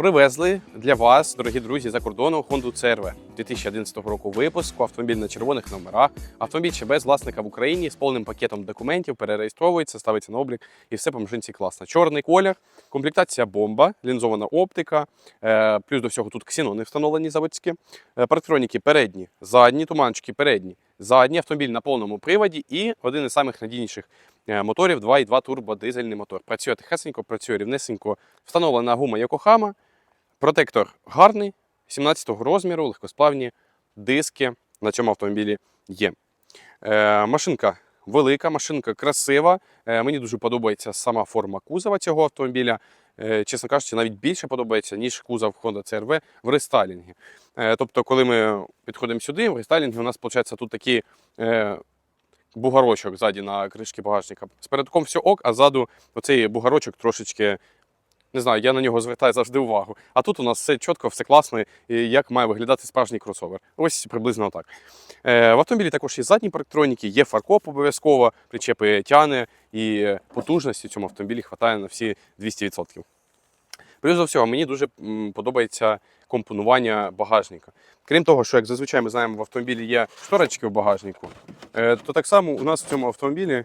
Привезли для вас, дорогі друзі, за кордону Honda CRV 2011 року випуску. Автомобіль на червоних номерах. Автомобіль ще без власника в Україні з повним пакетом документів, перереєстровується, ставиться на облік і все по машинці класно. Чорний колір, комплектація бомба, лінзована оптика. е, Плюс до всього тут ксінони встановлені заводські. Е, Парктроніки передні, задні, туманчики передні, задні. Автомобіль на повному приводі і один із самих надійніших е, моторів 2,2 турбодизельний мотор. Працює тихесенько, працює рівнесенько. Встановлена гума Йокохама. Протектор гарний, 17-го розміру, легкосплавні диски на цьому автомобілі є. Е, машинка велика, машинка красива. Е, мені дуже подобається сама форма кузова цього автомобіля. Е, чесно кажучи, навіть більше подобається, ніж кузов Honda CRV в рестайлінгі. Е, тобто, коли ми підходимо сюди, в рестайлінгі у нас виходить тут такий е, бугарочок ззаді на кришки багажника. З передком все ок, а ззаду оцей бугарочок трошечки не знаю, я на нього звертаю завжди увагу. А тут у нас все чітко, все класно, як має виглядати справжній кросовер. Ось приблизно так. Е, в автомобілі також є задні парктроніки, є фаркоп обов'язково, причепи тяне і потужності в цьому автомобілі вистачає на всі 200%. Плюс до всього, мені дуже подобається компонування багажника. Крім того, що як зазвичай ми знаємо, в автомобілі є шторочки в багажнику, е, то так само у нас в цьому автомобілі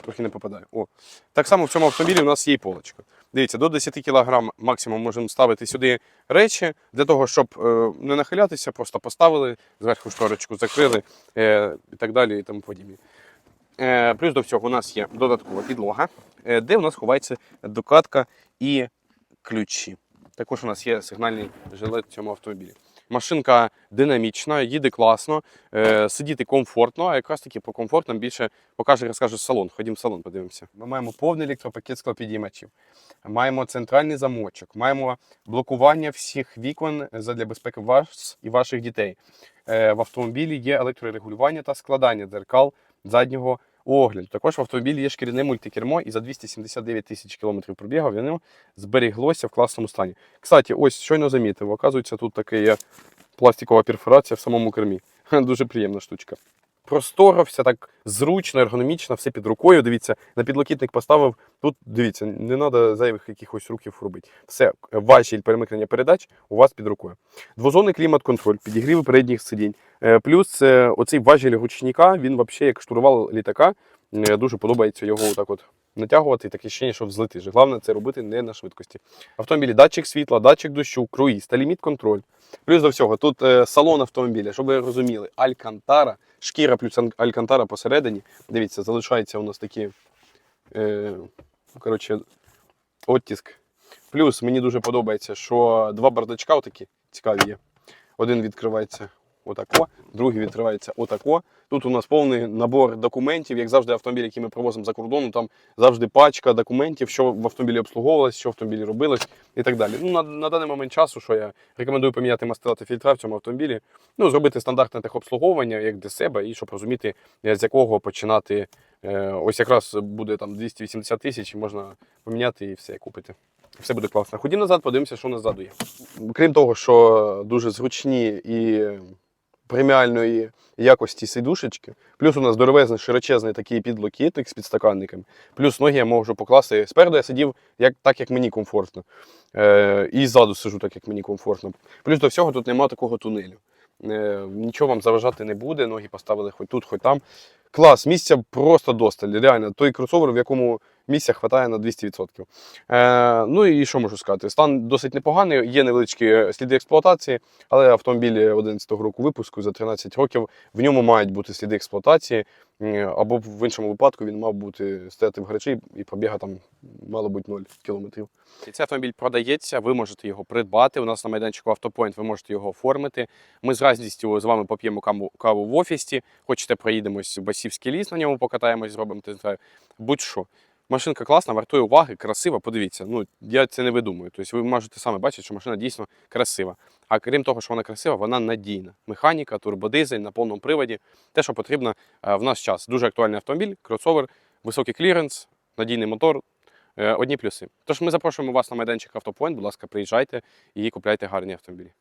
трохи не попадає. О. Так само в цьому автомобілі у нас є і полочка. Дивіться, до 10 кг максимум можемо ставити сюди речі для того, щоб е, не нахилятися, просто поставили, зверху шторочку закрили е, і так далі і тому подібне. Е, плюс до всього у нас є додаткова підлога, де у нас ховається докатка і ключі. Також у нас є сигнальний жилет в цьому автомобілі. Машинка динамічна, їде класно, е, сидіти комфортно, а якраз таки по комфортам більше покаже розкаже салон. Ходім в салон, подивимося. Ми маємо повний електропакет склопідіймачів, маємо центральний замочок, маємо блокування всіх вікон для безпеки вас і ваших дітей. Е, в автомобілі є електрорегулювання та складання дзеркал заднього огляду. Також в автомобілі є шкіряне мультикермо, і за 279 тисяч кілометрів пробігав воно зберіглося в класному стані. Кстати, ось щойно замітив, оказується, тут така є пластикова перфорація в самому кермі. Дуже приємна штучка. Просторо, все так зручно, ергономічно, все під рукою. Дивіться, на підлокітник поставив. Тут дивіться, не треба зайвих якихось рухів робити. Все, важіль перемикнення передач у вас під рукою. Двозонний клімат-контроль, підігріви передніх сидінь. Е, Плюс е, оцей важіль гучника, він взагалі як штурвал літака. Е, Дуже подобається його отак от натягувати, таке ощущення, що взлетиш. Головне це робити не на швидкості. В автомобілі датчик світла, датчик дощу, круїз та ліміт контроль. Плюс до всього, тут е, салон автомобіля, щоб ви розуміли, алькантара, шкіра плюс ан- алькантара посередині. Дивіться, залишається у нас такі е, коротше, оттиск. Плюс мені дуже подобається, що два бардачка отакі цікаві є. Один відкривається отако, другий відкривається отако. Тут у нас повний набор документів, як завжди, автомобіль, який ми привозимо за кордону, там завжди пачка документів, що в автомобілі обслуговувалось, що в автомобілі робилось і так далі. Ну, на, на даний момент часу, що я рекомендую поміняти мастила та фільтра в цьому автомобілі, ну, зробити стандартне техобслуговування як для себе, і щоб розуміти, е, з якого починати. Е, Ось якраз буде там 280 тисяч, можна поміняти і все купити. Все буде класно. Ходім назад, подивимося, що у нас ззаду є. Крім того, що дуже зручні і преміальної якості сидушечки, плюс у нас здоровезний широчезний такий підлокітник з підстаканниками, плюс ноги я можу покласти. Спереду я сидів як, так, як мені комфортно. Е, і ззаду сижу так, як мені комфортно. Плюс до всього тут немає такого тунелю. Е, нічого вам заважати не буде, ноги поставили хоч тут, хоч там. Клас, місця просто досталь. Реально, той кросовер, в якому місця вистачає на 200%. Е, ну і що можу сказати? Стан досить непоганий, є невеличкі сліди експлуатації, але автомобіль 11-го року випуску за 13 років в ньому мають бути сліди експлуатації, або в іншому випадку він мав бути стояти в гаражі і пробіга там мало бути 0 кілометрів. Цей автомобіль продається, ви можете його придбати. У нас на майданчику Автопоінт ви можете його оформити. Ми з радістю з вами поп'ємо каву в офісі. Хочете, проїдемось в Басівський ліс, на ньому покатаємось, зробимо тест-драйв. Будь-що. Машинка класна, вартує уваги, красива. Подивіться, ну я це не видумую. Тобто ви можете саме бачити, що машина дійсно красива. А крім того, що вона красива, вона надійна. Механіка, турбодизель на повному приводі. Те, що потрібно е, в наш час. Дуже актуальний автомобіль, кросовер, високий кліренс, надійний мотор. Е, Одні плюси. Тож ми запрошуємо вас на майданчик Автопоінт. Будь ласка, приїжджайте і купляйте гарні автомобілі.